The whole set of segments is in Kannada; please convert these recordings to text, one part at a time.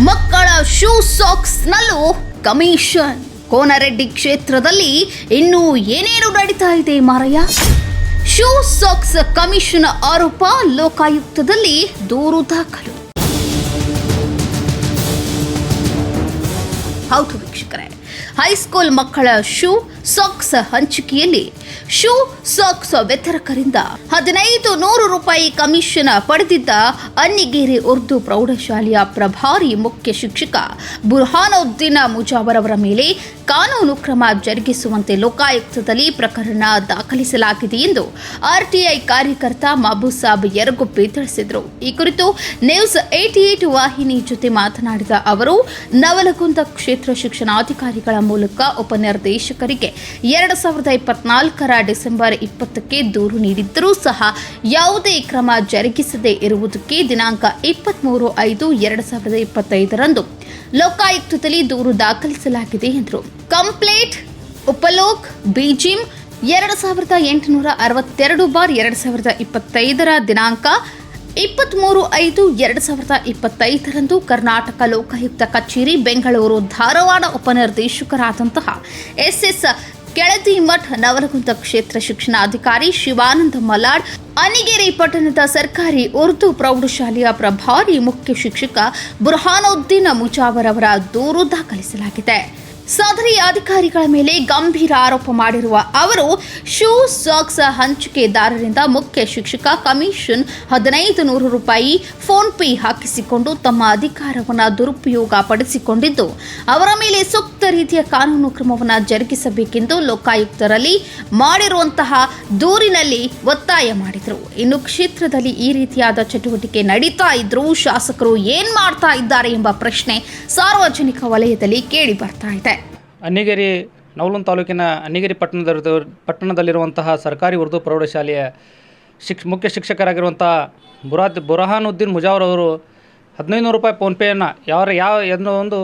ಮಕ್ಕಳ ಶೂ ಸಾಕ್ಸ್ ನಲ್ಲೂ ಕಮಿಷನ್ ಕೋನರೆಡ್ಡಿ ಕ್ಷೇತ್ರದಲ್ಲಿ ಇನ್ನೂ ಏನೇನು ನಡೀತಾ ಇದೆ ಮಾರಯ್ಯ? ಶೂ ಸಾಕ್ಸ್ ಕಮಿಷನ್ ಆರೋಪ ಲೋಕಾಯುಕ್ತದಲ್ಲಿ ದೂರು ದಾಖಲು. ಹೌದು ವೀಕ್ಷಕರೇ ಹೈಸ್ಕೂಲ್ ಮಕ್ಕಳ ಶೂ ಸಾಕ್ಸ್ ಹಂಚಿಕೆಯಲ್ಲಿ ಶೂ ಸಾಕ್ಸ್ ವಿತರಕರಿಂದ ಹದಿನೈದು ನೂರು ರೂಪಾಯಿ ಕಮಿಷನ್ ಪಡೆದಿದ್ದ ಅನ್ನಿಗೇರಿ ಉರ್ದು ಪ್ರೌಢಶಾಲೆಯ ಪ್ರಭಾರಿ ಮುಖ್ಯ ಶಿಕ್ಷಕ ಬುರ್ಹಾನುದ್ದೀನ್ ಮುಜಾವರ್ ಅವರ ಮೇಲೆ ಕಾನೂನು ಕ್ರಮ ಜರುಗಿಸುವಂತೆ ಲೋಕಾಯುಕ್ತದಲ್ಲಿ ಪ್ರಕರಣ ದಾಖಲಿಸಲಾಗಿದೆ ಎಂದು ಆರ್ಟಿಐ ಕಾರ್ಯಕರ್ತ ಮಹಬೂಸಾಬ್ ಯರಗುಪ್ಪಿ ತಿಳಿಸಿದರು. ಈ ಕುರಿತು ನ್ಯೂಸ್ ಏಟಿ ಏಟ್ ವಾಹಿನಿ ಜೊತೆ ಮಾತನಾಡಿದ ಅವರು, ನವಲಗುಂದ ಕ್ಷೇತ್ರ ಶಿಕ್ಷಣಾಧಿಕಾರಿಗಳ ಮೂಲಕ ಉಪನಿರ್ದೇಶಕರಿಗೆ ಎರಡು ಸಾವಿರದ ಇಪ್ಪತ್ನಾಲ್ಕರ ಡಿಸೆಂಬರ್ ಇಪ್ಪತ್ತಕ್ಕೆ ದೂರು ನೀಡಿದ್ದರೂ ಸಹ ಯಾವುದೇ ಕ್ರಮ ಜರುಗಿಸದೇ ಇರುವುದಕ್ಕೆ ದಿನಾಂಕ ಇಪ್ಪತ್ತ್ಮೂರು ಐದು ಎರಡು ಸಾವಿರದ ಇಪ್ಪತ್ತೈದರಂದು ಲೋಕಾಯುಕ್ತದಲ್ಲಿ ದೂರು ದಾಖಲಿಸಲಾಗಿದೆ ಎಂದರು. ಕಂಪ್ಲೇಂಟ್, ಉಪಲೋಕ್, ಬೀಜಿಂ ಎರಡು ಸಾವಿರದ ಎಂಟುನೂರ ಅರವತ್ತೆರಡು ಬಾರ್ ಎರಡು ಸಾವಿರದ ಇಪ್ಪತ್ತೈದರ ದಿನಾಂಕ ಇಪ್ಪತ್ತ್ಮೂರು ಐದು ಎರಡು ಸಾವಿರದ ಇಪ್ಪತ್ತೈದರಂದು ಕರ್ನಾಟಕ ಲೋಕಾಯುಕ್ತ ಕಚೇರಿ ಬೆಂಗಳೂರು ಧಾರವಾಡ ಉಪನಿರ್ದೇಶಕರಾದಂತಹ ಎಸ್ಎಸ್ ಕೆಳದಿ ಮಠ್ ನವಲಗುಂದ ಕ್ಷೇತ್ರ ಶಿಕ್ಷಣಾಧಿಕಾರಿ ಶಿವಾನಂದ ಮಲಾಡ್, ಅನಿಗೇರಿ ಪಟ್ಟಣದ ಸರ್ಕಾರಿ ಉರ್ದು ಪ್ರೌಢಶಾಲೆಯ ಪ್ರಭಾರಿ ಮುಖ್ಯ ಶಿಕ್ಷಕ ಬುರ್ಹಾನುದ್ದೀನ್ ಮುಜಾವರ್ ಅವರ ದೂರು ದಾಖಲಿಸಲಾಗಿದೆ. ಸದರಿ ಅಧಿಕಾರಿಗಳ ಮೇಲೆ ಗಂಭೀರ ಆರೋಪ ಮಾಡಿರುವ ಅವರು, ಶೂ ಸಾಕ್ಸ್ ಹಂಚಿಕೆದಾರರಿಂದ ಮುಖ್ಯ ಶಿಕ್ಷಕ ಕಮಿಷನ್ ಹದಿನೈದು ನೂರು ರೂಪಾಯಿ ಫೋನ್ ಪೇ ಹಾಕಿಸಿಕೊಂಡು ತಮ್ಮ ಅಧಿಕಾರವನ್ನು ದುರುಪಯೋಗ ಪಡಿಸಿಕೊಂಡಿದ್ದು ಅವರ ಮೇಲೆ ಸೂಕ್ತ ರೀತಿಯ ಕಾನೂನು ಕ್ರಮವನ್ನು ಜರುಗಿಸಬೇಕೆಂದು ಲೋಕಾಯುಕ್ತರಲ್ಲಿ ಮಾಡಿರುವಂತಹ ದೂರಿನಲ್ಲಿ ಒತ್ತಾಯ ಮಾಡಿದರು. ಇನ್ನು ಕ್ಷೇತ್ರದಲ್ಲಿ ಈ ರೀತಿಯಾದ ಚಟುವಟಿಕೆ ನಡೀತಾ ಇದ್ರೂ ಶಾಸಕರು ಏನ್ ಮಾಡ್ತಾ ಇದ್ದಾರೆ ಎಂಬ ಪ್ರಶ್ನೆ ಸಾರ್ವಜನಿಕ ವಲಯದಲ್ಲಿ ಕೇಳಿ ಬರ್ತಾ ಇದೆ. ಅನ್ನಿಗೇರಿ ನವಲೂನ್ ತಾಲೂಕಿನ ಅನ್ನಿಗೇರಿ ಪಟ್ಟಣದ ಪಟ್ಟಣದಲ್ಲಿರುವಂತಹ ಸರ್ಕಾರಿ ಉರ್ದು ಪ್ರೌಢಶಾಲೆಯ ಶಿಕ್ಷ ಮುಖ್ಯ ಶಿಕ್ಷಕರಾಗಿರುವಂಥ ಬುರಾದ್, ಬುರಹಾನುದ್ದೀನ್ ಮುಜಾವರ್ ಅವರು ಹದಿನೈದು ನೂರು ರೂಪಾಯಿ ಫೋನ್ಪೇಯನ್ನು ಯಾವ ಯಾವ ಎನ್ನೋ ಒಂದು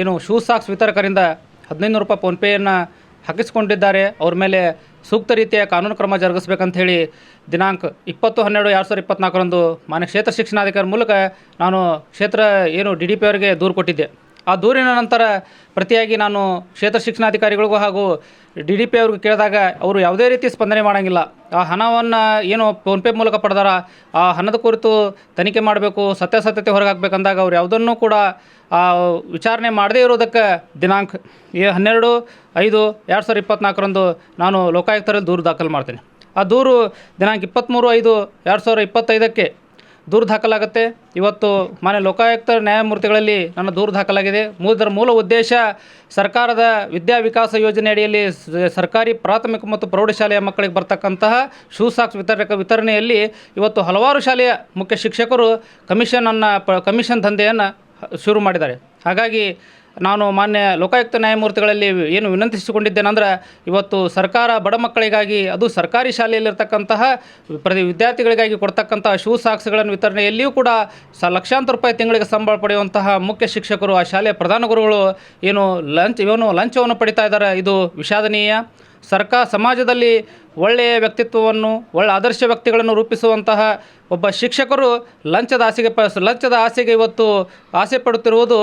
ಏನು ಶೂ ಸಾಕ್ಸ್ ವಿತರಕರಿಂದ ಹದಿನೈದು ನೂರು ರೂಪಾಯಿ ಫೋನ್ಪೇಯನ್ನು ಹಾಕಿಸಿಕೊಂಡಿದ್ದಾರೆ. ಅವ್ರ ಮೇಲೆ ಸೂಕ್ತ ರೀತಿಯ ಕಾನೂನು ಕ್ರಮ ಜರುಗಿಸ್ಬೇಕಂತ ಹೇಳಿ ದಿನಾಂಕ ಇಪ್ಪತ್ತು ಹನ್ನೆರಡು ಎರಡು ಸಾವಿರದ ಇಪ್ಪತ್ನಾಲ್ಕರಂದು ಮಾನ್ಯ ಕ್ಷೇತ್ರ ಶಿಕ್ಷಣಾಧಿಕಾರಿ ಮೂಲಕ ನಾನು ಕ್ಷೇತ್ರ ಏನು ಡಿ ಡಿ ಪಿ ಅವರಿಗೆ ದೂರು ಕೊಟ್ಟಿದ್ದೆ. ಆ ದೂರಿನ ನಂತರ ಪ್ರತಿಯಾಗಿ ನಾನು ಕ್ಷೇತ್ರ ಶಿಕ್ಷಣಾಧಿಕಾರಿಗಳಿಗೂ ಹಾಗೂ ಡಿ ಡಿ ಪಿ ಅವ್ರಿಗೆ ಕೇಳಿದಾಗ ಅವರು ಯಾವುದೇ ರೀತಿ ಸ್ಪಂದನೆ ಮಾಡೋಂಗಿಲ್ಲ. ಆ ಹಣವನ್ನು ಏನು ಫೋನ್ಪೇ ಮೂಲಕ ಪಡೆದಾರ, ಆ ಹಣದ ಕುರಿತು ತನಿಖೆ ಮಾಡಬೇಕು, ಸತ್ಯಾಸತ್ಯತೆ ಹೊರಗೆ ಹಾಕ್ಬೇಕಂದಾಗ ಅವ್ರು ಯಾವುದನ್ನು ಕೂಡ ವಿಚಾರಣೆ ಮಾಡದೇ ಇರೋದಕ್ಕೆ ದಿನಾಂಕ ಹನ್ನೆರಡು ಐದು ಎರಡು ಸಾವಿರದ ಇಪ್ಪತ್ನಾಲ್ಕರಂದು ನಾನು ಲೋಕಾಯುಕ್ತರಲ್ಲಿ ದೂರು ದಾಖಲು ಮಾಡ್ತೇನೆ. ಆ ದೂರು ದಿನಾಂಕ ಇಪ್ಪತ್ತ್ಮೂರು ಐದು ಎರಡು ಸಾವಿರದ ಇಪ್ಪತ್ತೈದಕ್ಕೆ ದೂರು ದಾಖಲಾಗುತ್ತೆ ಇವತ್ತು ಮಾನ್ಯ ಲೋಕಾಯುಕ್ತ ನ್ಯಾಯಮೂರ್ತಿಗಳಲ್ಲಿ ನನ್ನ ದೂರು ದಾಖಲಾಗಿದೆ ಮೂದರ ಮೂಲ ಉದ್ದೇಶ ಸರ್ಕಾರದ ವಿದ್ಯಾ ವಿಕಾಸ ಯೋಜನೆ ಅಡಿಯಲ್ಲಿ ಸರ್ಕಾರಿ ಪ್ರಾಥಮಿಕ ಮತ್ತು ಪ್ರೌಢಶಾಲೆಯ ಮಕ್ಕಳಿಗೆ ಬರ್ತಕ್ಕಂತಹ ಶೂ ಸಾಕ್ಸ್ ವಿತರಕ ವಿತರಣೆಯಲ್ಲಿ ಇವತ್ತು ಹಲವಾರು ಶಾಲೆಯ ಮುಖ್ಯ ಶಿಕ್ಷಕರು ಕಮಿಷನನ್ನು ಪ, ಕಮಿಷನ್ ದಂಧೆಯನ್ನು ಶುರು ಮಾಡಿದ್ದಾರೆ. ಹಾಗಾಗಿ ನಾನು ಮಾನ್ಯ ಲೋಕಾಯುಕ್ತ ನ್ಯಾಯಮೂರ್ತಿಗಳಲ್ಲಿ ಏನು ವಿನಂತಿಸಿಕೊಂಡಿದ್ದೇನೆಂದ್ರೆ, ಇವತ್ತು ಸರ್ಕಾರ ಬಡ ಮಕ್ಕಳಿಗಾಗಿ, ಅದು ಸರ್ಕಾರಿ ಶಾಲೆಯಲ್ಲಿರ್ತಕ್ಕಂತಹ ಪ್ರತಿ ವಿದ್ಯಾರ್ಥಿಗಳಿಗಾಗಿ ಕೊಡ್ತಕ್ಕಂತಹ ಶೂ ಸಾಕ್ಸ್ಗಳನ್ನು ವಿತರಣೆಯಲ್ಲಿಯೂ ಕೂಡ ಸ ಲಕ್ಷಾಂತರ ರೂಪಾಯಿ ತಿಂಗಳಿಗೆ ಸಂಬಳ ಪಡೆಯುವಂತಹ ಮುಖ್ಯ ಶಿಕ್ಷಕರು ಆ ಶಾಲೆಯ ಪ್ರಧಾನ ಗುರುಗಳು ಏನು ಲಂಚ್, ಇವನು ಲಂಚವನ್ನು ಪಡಿತಾ ಇದ್ದಾರೆ. ಇದು ವಿಷಾದನೀಯ. ಸರ್ಕಾರ ಸಮಾಜದಲ್ಲಿ ಒಳ್ಳೆಯ ವ್ಯಕ್ತಿತ್ವವನ್ನು, ಒಳ್ಳೆ ಆದರ್ಶ ವ್ಯಕ್ತಿಗಳನ್ನು ರೂಪಿಸುವಂತಹ ಒಬ್ಬ ಶಿಕ್ಷಕರು ಲಂಚದ ಆಸೆಗೆ ಪ, ಲಂಚದ ಆಸೆಗೆ ಇವತ್ತು ಆಸೆ ಪಡುತ್ತಿರುವುದು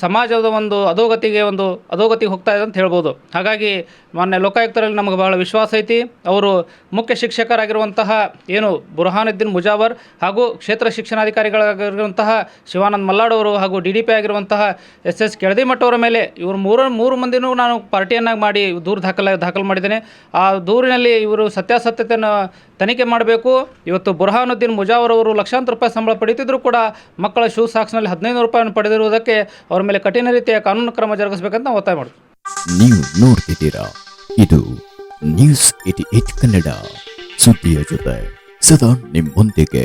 ಸಮಾಜದ ಒಂದು ಅಧೋಗತಿಗೆ ಒಂದು ಅಧೋಗತಿಗೆ ಹೋಗ್ತಾ ಇದೆ ಅಂತ ಹೇಳ್ಬೋದು. ಹಾಗಾಗಿ ಮೊನ್ನೆ ಲೋಕಾಯುಕ್ತರಲ್ಲಿ ನಮಗೆ ಬಹಳ ವಿಶ್ವಾಸ ಐತಿ. ಅವರು ಮುಖ್ಯ ಶಿಕ್ಷಕರಾಗಿರುವಂತಹ ಏನು ಬುರಹಾನುದ್ದೀನ್ ಮುಜಾವರ್ ಹಾಗೂ ಕ್ಷೇತ್ರ ಶಿಕ್ಷಣಾಧಿಕಾರಿಗಳಾಗಿರುವಂತಹ ಶಿವಾನಂದ್ ಮಲ್ಲಾಡವರು ಹಾಗೂ ಡಿ ಡಿ ಪಿ ಆಗಿರುವಂತಹ ಎಸ್ ಎಸ್ ಕೆಳದಿಮಠ ಅವರ ಮೇಲೆ ಇವರು ಮೂರು ಮೂರು ಮಂದಿನೂ ನಾನು ಪಾರ್ಟಿಯನ್ನಾಗಿ ಮಾಡಿ ದೂರು ದಾಖಲ, ದಾಖಲು ಮಾಡಿದ್ದೇನೆ. ಆ ದೂರಿನಲ್ಲಿ ಇವರು ಸತ್ಯಾಸತ್ಯತೆಯನ್ನು ತನಿಖೆ ಮಾಡಬೇಕು. ಇವತ್ತು ಬುರ್ಹಾನುದ್ದೀನ್ ಮುಜಾವರ್ ಅವರು ಲಕ್ಷಾಂತರ ರೂಪಾಯಿ ಸಂಬಳ ಪಡೀತಿದ್ರು ಕೂಡ ಮಕ್ಕಳ ಶೂ ಸಾಕ್ಸ್ನಲ್ಲಿ ಹದಿನೈದು ರೂಪಾಯಿಯನ್ನು ಪಡೆದಿರುವುದಕ್ಕೆ ಅವರ ಮೇಲೆ ಕಠಿಣ ರೀತಿಯ ಕಾನೂನು ಕ್ರಮ ಜರುಗಿಸಬೇಕಂತ ಒತ್ತಾಯ ಮಾಡ್ತೀವಿ ನೀವು ನೋಡ್ತಿದ್ದೀರಾ? ಇದು ನ್ಯೂಸ್ ಏಟ್ ಕನ್ನಡ. ಸುದ್ದಿಯ ಜೊತೆ ಸದಾ ನಿಮ್ಮೊಂದಿಗೆ.